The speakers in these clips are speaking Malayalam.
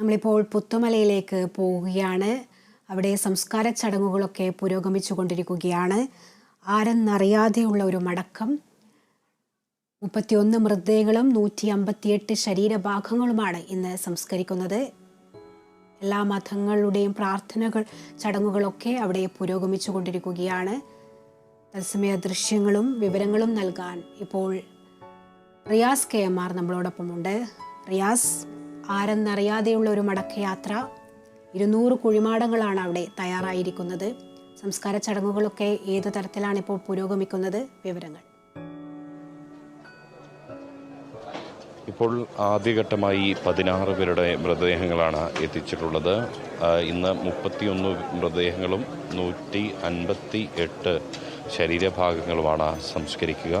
നമ്മളിപ്പോൾ പുത്തുമലയിലേക്ക് പോവുകയാണ്. അവിടെ സംസ്കാര ചടങ്ങുകളൊക്കെ പുരോഗമിച്ചു കൊണ്ടിരിക്കുകയാണ് ആരെന്നറിയാതെയുള്ള ഒരു മടക്കം. മുപ്പത്തിയൊന്ന് മൃതദേഹങ്ങളും നൂറ്റി അമ്പത്തിയെട്ട് ശരീരഭാഗങ്ങളുമാണ് ഇന്ന് സംസ്കരിക്കുന്നത്. എല്ലാ മതങ്ങളുടെയും പ്രാർത്ഥനകൾ ചടങ്ങുകളൊക്കെ അവിടെ പുരോഗമിച്ചു കൊണ്ടിരിക്കുകയാണ് തത്സമയ ദൃശ്യങ്ങളും വിവരങ്ങളും നൽകാൻ ഇപ്പോൾ റിയാസ് കെ എം ആർ നമ്മളോടൊപ്പമുണ്ട്. റിയാസ്. ആരെന്നറിയാതെയുള്ള ഒരു മടക്കയാത്ര. ഇരുന്നൂറ് കുഴിമാടങ്ങളാണ് അവിടെ തയ്യാറായിരിക്കുന്നത്. സംസ്കാര ചടങ്ങുകളൊക്കെ ഏത് തരത്തിലാണ് ഇപ്പോൾ പുരോഗമിക്കുന്നത്? വിവരങ്ങൾ. ഇപ്പോൾ ആദ്യഘട്ടമായി പതിനാറ് പേരുടെ മൃതദേഹങ്ങളാണ് എത്തിച്ചിട്ടുള്ളത്. ഇന്ന് മുപ്പത്തിയൊന്ന് മൃതദേഹങ്ങളും നൂറ്റി അൻപത്തി എട്ട് ശരീരഭാഗങ്ങളുമാണ് സംസ്കരിക്കുക.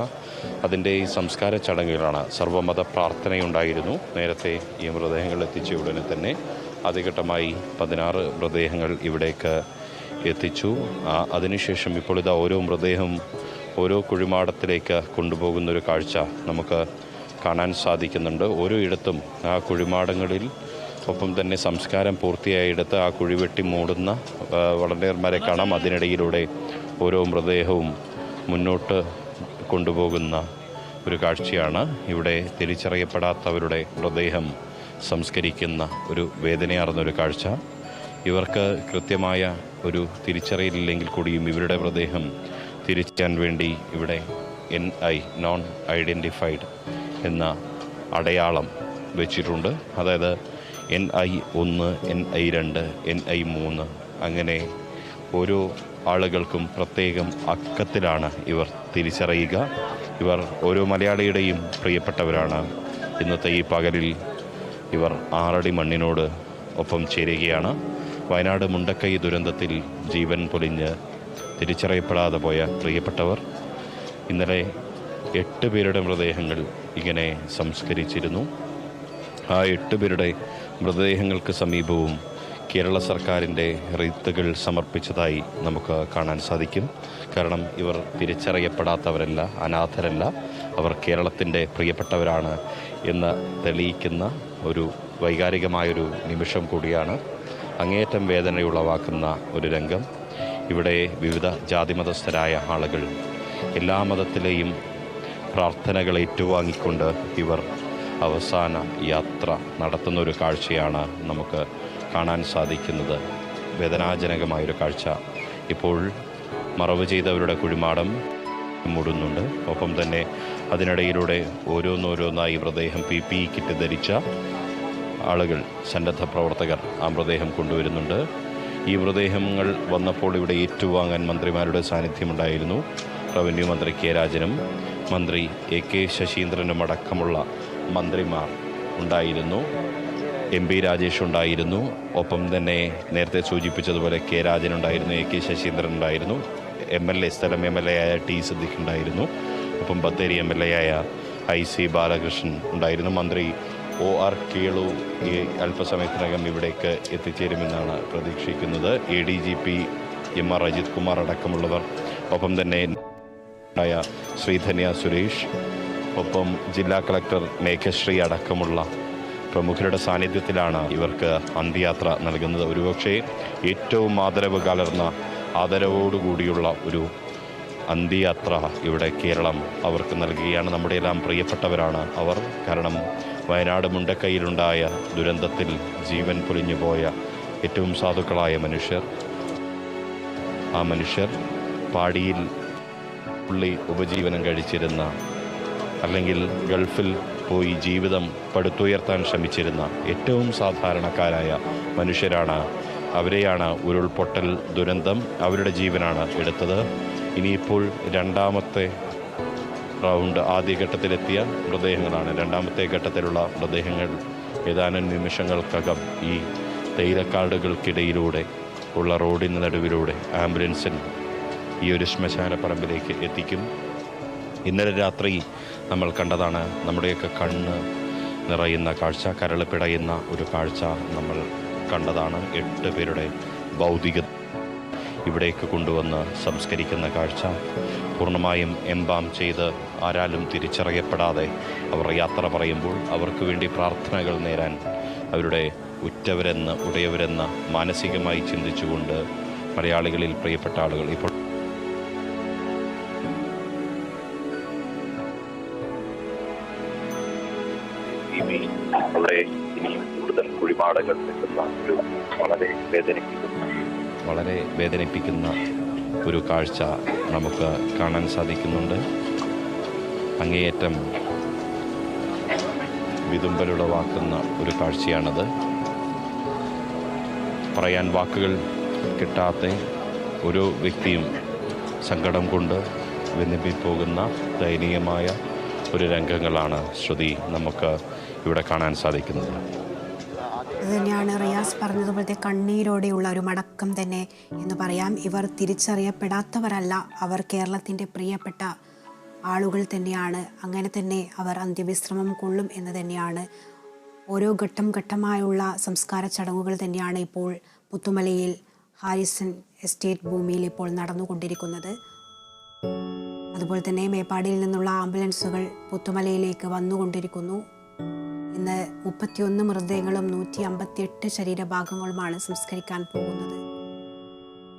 അതിന്റെ ഈ സംസ്കാര ചടങ്ങുകളാണ് സർവമത പ്രാർത്ഥനയുണ്ടായിരുന്നു. നേരത്തെ ഈ മൃതദേഹങ്ങൾ എത്തിച്ച ഉടനെ തന്നെ ആദ്യഘട്ടമായി പതിനാറ് മൃതദേഹങ്ങൾ ഇവിടേക്ക് എത്തിച്ചു. അതിനുശേഷം ഇപ്പോൾ ഇതാ ഓരോ മൃതദേഹം ഓരോ കുഴിമാടത്തിലേക്ക് കൊണ്ടുപോകുന്ന ഒരു കാഴ്ച നമുക്ക് കാണാൻ സാധിക്കുന്നുണ്ട്. ഓരോ ഇടത്തും ആ കുഴിമാടങ്ങളിൽ ഒപ്പം തന്നെ സംസ്കാരം പൂർത്തിയായിടത്ത് ആ കുഴി വെട്ടി മൂടുന്ന വളണ്ടിയർമാരെ കാണാം. അതിനിടയിലൂടെ ഓരോ മൃതദേഹവും മുന്നോട്ട് കൊണ്ടുപോകുന്ന ഒരു കാഴ്ചയാണ്. ഇവിടെ തിരിച്ചറിയപ്പെടാത്തവരുടെ മൃതദേഹം സംസ്കരിക്കുന്ന ഒരു വേദനയാർന്ന ഒരു കാഴ്ച. ഇവർക്ക് കൃത്യമായ ഒരു തിരിച്ചറിയലില്ലെങ്കിൽ കൂടിയും ഇവരുടെ മൃതദേഹം തിരിച്ചാൻ വേണ്ടി ഇവിടെ എൻ ഐ നോൺ ഐഡന്റിഫൈഡ് എന്ന അടയാളം വെച്ചിട്ടുണ്ട്. അതായത് എൻ ഐ ഒന്ന് എൻ ഐ രണ്ട് എൻ ഐ മൂന്ന് അങ്ങനെ ഓരോ ആളുകൾക്കും പ്രത്യേകം അക്കത്തിലാണ് ഇവർ തിരിച്ചറിയുക. ഇവർ ഓരോ മലയാളിയുടെയും പ്രിയപ്പെട്ടവരാണ്. ഇന്നത്തെ ഈ പകലിൽ ഇവർ ആറടി മണ്ണിനോട് ഒപ്പം ചേരുകയാണ്. വയനാട് മുണ്ടക്കൈ ദുരന്തത്തിൽ ജീവൻ പൊലിഞ്ഞ് തിരിച്ചറിയപ്പെടാതെ പോയ പ്രിയപ്പെട്ടവർ ഇന്നലെ എട്ട് പേരുടെ മൃതദേഹങ്ങൾ ഇങ്ങനെ സംസ്കരിച്ചിരുന്നു. ആ എട്ട് പേരുടെ മൃതദേഹങ്ങൾക്ക് സമീപവും കേരള സർക്കാരിന്റെ റീത്തുകൾ സമർപ്പിച്ചതായി നമുക്ക് കാണാൻ സാധിക്കും. കാരണം ഇവർ തിരിച്ചറിയപ്പെടാത്തവരല്ല അനാഥരല്ല. അവർ കേരളത്തിന്റെ പ്രിയപ്പെട്ടവരാണ് എന്ന് തെളിയിക്കുന്ന ഒരു വൈകാരികമായൊരു നിമിഷം കൂടിയാണ് അങ്ങേയറ്റം വേദനയുളവാക്കുന്ന ഒരു രംഗം. ഇവിടെ വിവിധ ജാതിമതസ്ഥരായ ആളുകൾ എല്ലാ മതത്തിലെയും പ്രാർത്ഥനകൾ ഏറ്റുവാങ്ങിക്കൊണ്ട് ഇവർ അവസാന യാത്ര നടത്തുന്ന ഒരു കാഴ്ചയാണ് നമുക്ക് കാണാൻ സാധിക്കുന്നത് വേദനാജനകമായൊരു കാഴ്ച. ഇപ്പോൾ മറവ് ചെയ്തവരുടെ കുഴിമാടം മൂടുന്നുണ്ട്. ഒപ്പം തന്നെ അതിനിടയിലൂടെ ഓരോന്നോരോന്നായി മൃതദേഹം പി പി കിറ്റ് ധരിച്ച ആളുകൾ സന്നദ്ധ പ്രവർത്തകർ ആ മൃതദേഹം കൊണ്ടുവരുന്നുണ്ട്. ഈ മൃതദേഹങ്ങൾ വന്നപ്പോൾ ഇവിടെ ഏറ്റുവാങ്ങാൻ മന്ത്രിമാരുടെ സാന്നിധ്യമുണ്ടായിരുന്നു. റവന്യൂ മന്ത്രി കെ രാജനും മന്ത്രി എ കെ ശശീന്ദ്രനും അടക്കമുള്ള മന്ത്രിമാർ ഉണ്ടായിരുന്നു. എം പി രാജേഷ് ഉണ്ടായിരുന്നു. ഒപ്പം തന്നെ നേരത്തെ സൂചിപ്പിച്ചതുപോലെ കെ രാജൻ ഉണ്ടായിരുന്നു എ കെ ശശീന്ദ്രൻ ഉണ്ടായിരുന്നു. എം എൽ എ സ്ഥലം എം എൽ എ ആയ ടി സിദ്ദിഖ് ഉണ്ടായിരുന്നു. ഒപ്പം ബത്തേരി എം എൽ എ ആയ ഐ സി ബാലകൃഷ്ണൻ ഉണ്ടായിരുന്നു. മന്ത്രി ഒ ആർ കേളു ഈ അല്പസമയത്തിനകം ഇവിടേക്ക് എത്തിച്ചേരുമെന്നാണ് പ്രതീക്ഷിക്കുന്നത്. A D G P M R Ajith Kumar അടക്കമുള്ളവർ. ഒപ്പം തന്നെ ആയ ശ്രീധന്യ സുരേഷ്. ഒപ്പം ജില്ലാ കളക്ടർ മേഘശ്രീ അടക്കമുള്ള പ്രമുഖരുടെ സാന്നിധ്യത്തിലാണ് ഇവർക്ക് അന്ത്യയാത്ര നൽകുന്നത്. ഒരുപക്ഷെ ഏറ്റവും ആദരവ് കലർന്ന ആദരവോടുകൂടിയുള്ള ഒരു അന്ത്യയാത്ര ഇവിടെ കേരളം അവർക്ക് നൽകുകയാണ്. നമ്മുടെ എല്ലാം പ്രിയപ്പെട്ടവരാണ് അവർ. കാരണം വയനാട് മുണ്ടക്കൈയിലുണ്ടായ ദുരന്തത്തിൽ ജീവൻ പൊലിഞ്ഞു പോയ ഏറ്റവും സാധുക്കളായ മനുഷ്യർ. ആ മനുഷ്യർ പാടിയിൽ പുള്ളി ഉപജീവനം കഴിച്ചിരുന്ന അല്ലെങ്കിൽ ഗൾഫിൽ പോയി ജീവിതം പടുത്തുയർത്താൻ ശ്രമിച്ചിരുന്ന ഏറ്റവും സാധാരണക്കാരായ മനുഷ്യരാണ്. അവരെയാണ് ഉരുൾപൊട്ടൽ ദുരന്തം അവരുടെ ജീവനാണ് എടുത്തത്. ഇനിയിപ്പോൾ രണ്ടാമത്തെ റൗണ്ട് ആദ്യഘട്ടത്തിലെത്തിയ മൃതദേഹങ്ങളാണ്. രണ്ടാമത്തെ ഘട്ടത്തിലുള്ള മൃതദേഹങ്ങൾ ഏതാനും നിമിഷങ്ങൾക്കകം ഈ തേയിലക്കാടുകൾക്കിടയിലൂടെ ഉള്ള റോഡിന് നടുവിലൂടെ ആംബുലൻസിൽ ഈ ഒരു ശ്മശാന പറമ്പിലേക്ക് എത്തിക്കും. ഇന്നലെ രാത്രി നമ്മൾ കണ്ടതാണ് നമ്മുടെയൊക്കെ കണ്ണ് നിറയുന്ന കാഴ്ച കരൾ പിടയുന്ന ഒരു കാഴ്ച നമ്മൾ കണ്ടതാണ്. എട്ട് പേരുടെ ഭൗതിക ഇവിടേക്ക് കൊണ്ടുവന്ന് സംസ്കരിക്കുന്ന കാഴ്ച. പൂർണമായും എംബാം ചെയ്ത് ആരാലും തിരിച്ചറിയപ്പെടാതെ അവർ യാത്ര പറയുമ്പോൾ അവർക്ക് വേണ്ടി പ്രാർത്ഥനകൾ നേരാൻ അവരുടെ ഉറ്റവരെന്ന് ഉടയവരെന്ന് മാനസികമായി ചിന്തിച്ചുകൊണ്ട് മലയാളികളിൽ പ്രിയപ്പെട്ട ആളുകൾ ഇപ്പോൾ അവിടെ ഇനിയും കൂടുതൽ കുഴിപാടങ്ങൾ നിൽക്കുന്ന ഒരു വളരെ വേദനിപ്പിക്കുന്ന വളരെ വേദനിപ്പിക്കുന്ന ഒരു കാഴ്ച നമുക്ക് കാണാൻ സാധിക്കുന്നുണ്ട്. അങ്ങേയറ്റം വിതുമ്പലുളവാക്കുന്ന ഒരു കാഴ്ചയാണത്. പറയാൻ വാക്കുകൾ കിട്ടാത്ത ഒരു വ്യക്തിയും സങ്കടം കൊണ്ട് വിന്നിപ്പിപ്പോകുന്ന ദയനീയമായ ഒരു രംഗങ്ങളാണ് ശ്രുതി നമുക്ക് ഇവിടെ കാണാൻ സാധിക്കുന്നത്. അത് തന്നെയാണ് റിയാസ് പറഞ്ഞതുപോലത്തെ കണ്ണീരോടെയുള്ള ഒരു മടക്കം തന്നെ എന്ന് പറയാം. ഇവർ തിരിച്ചറിയപ്പെടാത്തവരല്ല. അവർ കേരളത്തിന്റെ പ്രിയപ്പെട്ട ആളുകൾ തന്നെയാണ്. അങ്ങനെ തന്നെ അവർ അന്ത്യവിശ്രമം കൊള്ളും എന്ന് തന്നെയാണ്. ഓരോ ഘട്ടം ഘട്ടമായുള്ള സംസ്കാര ചടങ്ങുകൾ തന്നെയാണ് ഇപ്പോൾ പുത്തുമലയിൽ ഹാരിസൺ എസ്റ്റേറ്റ് ഭൂമിയിൽ ഇപ്പോൾ നടന്നുകൊണ്ടിരിക്കുന്നത്. അതുപോലെ തന്നെ മേപ്പാടിയിൽ നിന്നുള്ള ആംബുലൻസുകൾ പുത്തുമലയിലേക്ക് വന്നുകൊണ്ടിരിക്കുന്നു. ഇന്ന് മുപ്പത്തിയൊന്ന് മൃതദേഹങ്ങളും നൂറ്റി അമ്പത്തിയെട്ട് ശരീരഭാഗങ്ങളുമാണ് സംസ്കരിക്കാൻ പോകുന്നത്.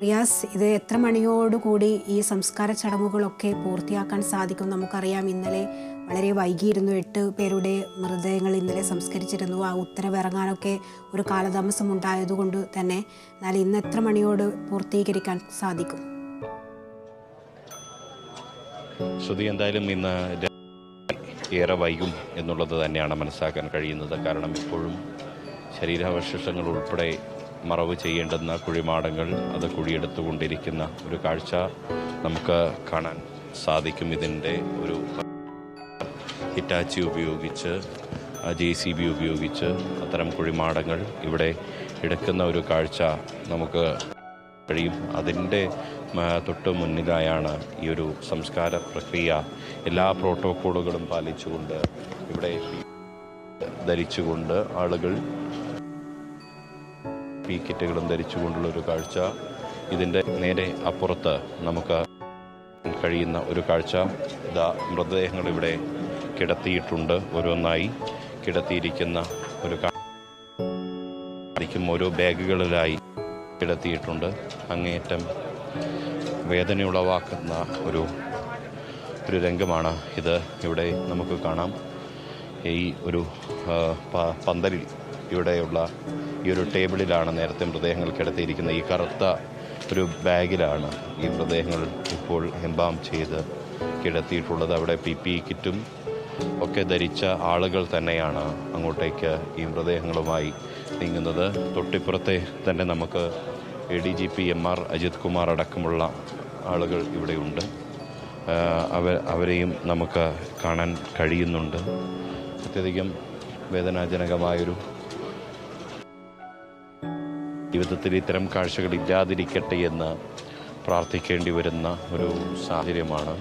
റിയാസ് ഇത് എത്ര മണിയോടുകൂടി ഈ സംസ്കാര ചടങ്ങുകളൊക്കെ പൂർത്തിയാക്കാൻ സാധിക്കും നമുക്കറിയാം. ഇന്നലെ വളരെ വൈകിയിരുന്നു എട്ട് പേരുടെ മൃതദേഹങ്ങൾ ഇന്നലെ സംസ്കരിച്ചിരുന്നു. ആ ഉത്തരവിറങ്ങാനൊക്കെ ഒരു കാലതാമസം ഉണ്ടായതുകൊണ്ട് തന്നെ എന്നാൽ ഇന്ന് എത്ര മണിയോട് പൂർത്തീകരിക്കാൻ സാധിക്കും? ശ്രുതി എന്തായാലും ഇന്ന് ഏറെ വൈകും എന്നുള്ളത് തന്നെയാണ് മനസ്സിലാക്കാൻ കഴിയുന്നത്. കാരണം ഇപ്പോഴും ശരീരാവശിഷ്ടങ്ങൾ ഉൾപ്പെടെ മറവ് ചെയ്യേണ്ടുന്ന കുഴിമാടങ്ങൾ അത് കുഴിയെടുത്തുകൊണ്ടിരിക്കുന്ന ഒരു കാഴ്ച നമുക്ക് കാണാൻ സാധിക്കും. ഇതിന്റെ ഒരു ഹിറ്റാച്ചി ഉപയോഗിച്ച് ജെ സി ബി ഉപയോഗിച്ച് അത്തരം കുഴിമാടങ്ങൾ ഇവിടെ എടുക്കുന്ന ഒരു കാഴ്ച നമുക്ക് കഴിയും. അതിന്റെ തൊട്ട് മുന്നിലായാണ് ഈ ഒരു സംസ്കാര പ്രക്രിയ. എല്ലാ പ്രോട്ടോക്കോളുകളും പാലിച്ചുകൊണ്ട് ഇവിടെ ധരിച്ചുകൊണ്ട് ആളുകൾ പി കിറ്റുകളും ധരിച്ചുകൊണ്ടുള്ള ഒരു കാഴ്ച. ഇതിന്റെ നേരെ അപ്പുറത്ത് നമുക്ക് കഴിയുന്ന ഒരു കാഴ്ച. ഇതാ മൃതദേഹങ്ങൾ ഇവിടെ കിടത്തിയിട്ടുണ്ട്. ഓരോന്നായി കിടത്തിയിരിക്കുന്ന ഒരു കാഴ്ച ഓരോ ബാഗുകളിലായി കിടത്തിയിട്ടുണ്ട്. അങ്ങേയറ്റം വേദനയുളവാക്കുന്ന ഒരു ഒരു രംഗമാണ് ഇത്. ഇവിടെ നമുക്ക് കാണാം. ഈ ഒരു പന്തലിൽ ഇവിടെയുള്ള ഈ ഒരു ടേബിളിലാണ് നേരത്തെ മൃതദേഹങ്ങൾ കിടത്തിയിരിക്കുന്നത്. ഈ കറുത്ത ഒരു ബാഗിലാണ് ഈ മൃതദേഹങ്ങൾ ഇപ്പോൾ എംബാം ചെയ്ത് കിടത്തിയിട്ടുള്ളത്. അവിടെ പി പി കിറ്റും ഒക്കെ ധരിച്ച ആളുകൾ തന്നെയാണ് അങ്ങോട്ടേക്ക് ഈ മൃതദേഹങ്ങളുമായി നീങ്ങുന്നത്. തൊട്ടിപ്പുറത്തെ തന്നെ നമുക്ക് A D G P M R Ajith Kumar അടക്കമുള്ള ആളുകൾ ഇവിടെയുണ്ട്. അവ അവരെയും നമുക്ക് കാണാൻ കഴിയുന്നുണ്ട്. അത്യധികം വേദനാജനകമായൊരു ജീവിതത്തിൽ ഇത്തരം കാഴ്ചകൾ ഇല്ലാതിരിക്കട്ടെ എന്ന് പ്രാർത്ഥിക്കേണ്ടി വരുന്ന ഒരു സാഹചര്യമാണ്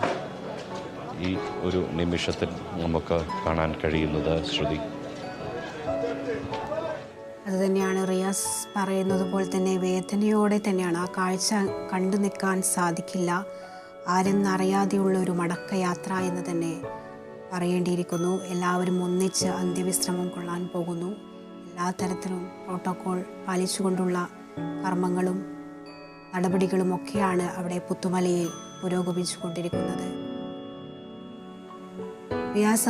ഈ ഒരു നിമിഷത്തിൽ നമുക്ക് കാണാൻ കഴിയുന്നത് ശ്രുതി. അത് തന്നെയാണ് റിയാസ് പറയുന്നത് പോലെ തന്നെ വേദനയോടെ തന്നെയാണ് ആ കാഴ്ച കണ്ടു നിൽക്കാൻ സാധിക്കില്ല. ആരെന്നറിയാതെയുള്ള ഒരു മടക്കയാത്ര എന്ന് തന്നെ പറയേണ്ടിയിരിക്കുന്നു. എല്ലാവരും ഒന്നിച്ച് അന്ത്യവിശ്രമം കൊള്ളാൻ പോകുന്നു. എല്ലാ തരത്തിലും പ്രോട്ടോക്കോൾ പാലിച്ചുകൊണ്ടുള്ള കർമ്മങ്ങളും നടപടികളും ഒക്കെയാണ് അവിടെ പുത്തുമലയിൽ പുരോഗമിച്ചു കൊണ്ടിരിക്കുന്നത് റിയാസ്